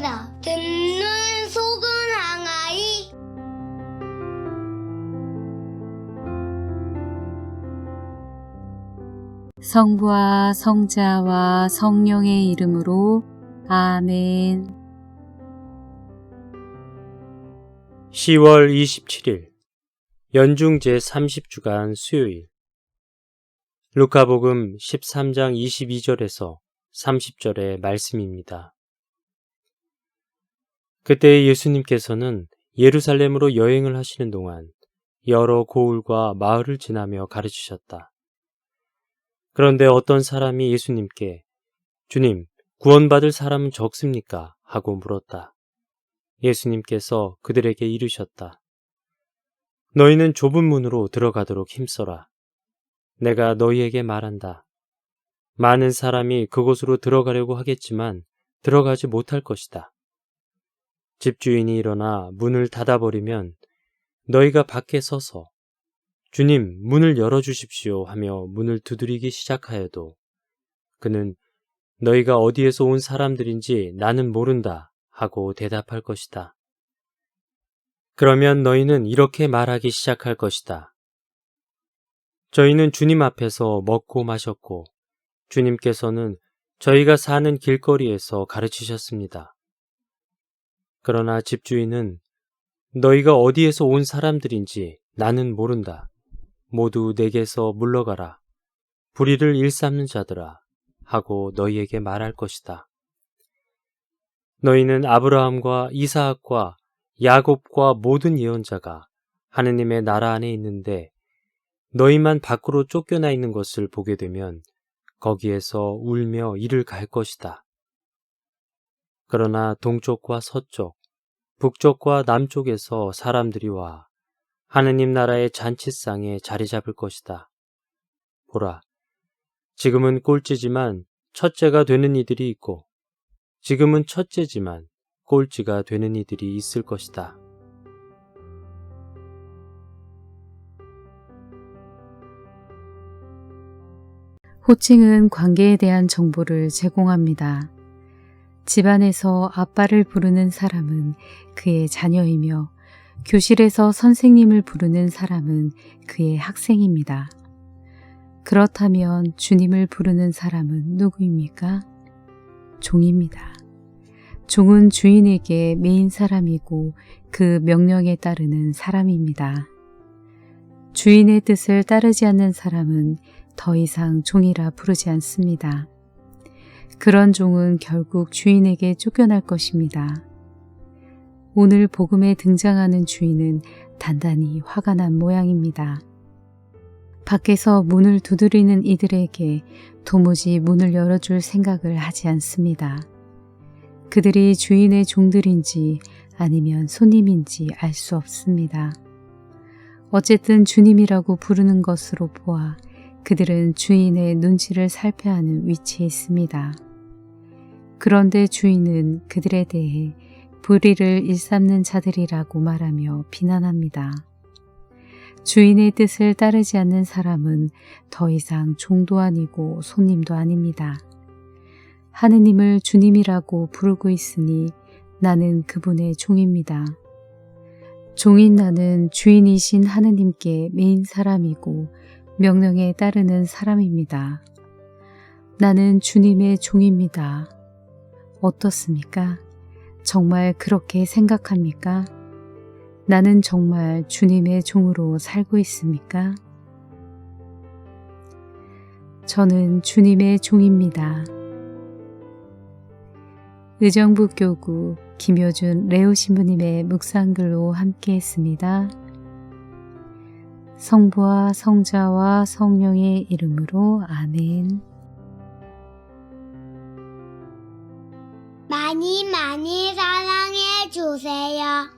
항상 듣는 속은 항아리 성부와 성자와 성령의 이름으로 아멘. 10월 27일 연중 제 30주간 수요일 루카복음 13장 22절에서 30절의 말씀입니다. 그때 예수님께서는 예루살렘으로 여행을 하시는 동안 여러 고을과 마을을 지나며 가르치셨다. 그런데 어떤 사람이 예수님께 주님, 구원받을 사람은 적습니까? 하고 물었다. 예수님께서 그들에게 이르셨다. 너희는 좁은 문으로 들어가도록 힘써라. 내가 너희에게 말한다. 많은 사람이 그곳으로 들어가려고 하겠지만 들어가지 못할 것이다. 집주인이 일어나 문을 닫아버리면 너희가 밖에 서서 주님, 문을 열어주십시오 하며 문을 두드리기 시작하여도 그는 너희가 어디에서 온 사람들인지 나는 모른다 하고 대답할 것이다. 그러면 너희는 이렇게 말하기 시작할 것이다. 저희는 주님 앞에서 먹고 마셨고 주님께서는 저희가 사는 길거리에서 가르치셨습니다. 그러나 집주인은 너희가 어디에서 온 사람들인지 나는 모른다. 모두 내게서 물러가라. 불의를 일삼는 자들아. 하고 너희에게 말할 것이다. 너희는 아브라함과 이사학과 야곱과 모든 예언자가 하느님의 나라 안에 있는데 너희만 밖으로 쫓겨나 있는 것을 보게 되면 거기에서 울며 이를 갈 것이다. 그러나 동쪽과 서쪽, 북쪽과 남쪽에서 사람들이 와 하느님 나라의 잔치상에 자리 잡을 것이다. 보라, 지금은 꼴찌지만 첫째가 되는 이들이 있고, 지금은 첫째지만 꼴찌가 되는 이들이 있을 것이다. 호칭은 관계에 대한 정보를 제공합니다. 집안에서 아빠를 부르는 사람은 그의 자녀이며 교실에서 선생님을 부르는 사람은 그의 학생입니다. 그렇다면 주님을 부르는 사람은 누구입니까? 종입니다. 종은 주인에게 메인 사람이고 그 명령에 따르는 사람입니다. 주인의 뜻을 따르지 않는 사람은 더 이상 종이라 부르지 않습니다. 그런 종은 결국 주인에게 쫓겨날 것입니다. 오늘 복음에 등장하는 주인은 단단히 화가 난 모양입니다. 밖에서 문을 두드리는 이들에게 도무지 문을 열어줄 생각을 하지 않습니다. 그들이 주인의 종들인지 아니면 손님인지 알 수 없습니다. 어쨌든 주님이라고 부르는 것으로 보아 그들은 주인의 눈치를 살펴야 하는 위치에 있습니다. 그런데 주인은 그들에 대해 불의를 일삼는 자들이라고 말하며 비난합니다. 주인의 뜻을 따르지 않는 사람은 더 이상 종도 아니고 손님도 아닙니다. 하느님을 주님이라고 부르고 있으니 나는 그분의 종입니다. 종인 나는 주인이신 하느님께 메인 사람이고 명령에 따르는 사람입니다. 나는 주님의 종입니다. 어떻습니까? 정말 그렇게 생각합니까? 나는 정말 주님의 종으로 살고 있습니까? 저는 주님의 종입니다. 의정부 교구 김효준 레오 신부님의 묵상글로 함께 했습니다. 성부와 성자와 성령의 이름으로 아멘. 많이 많이 사랑해 주세요.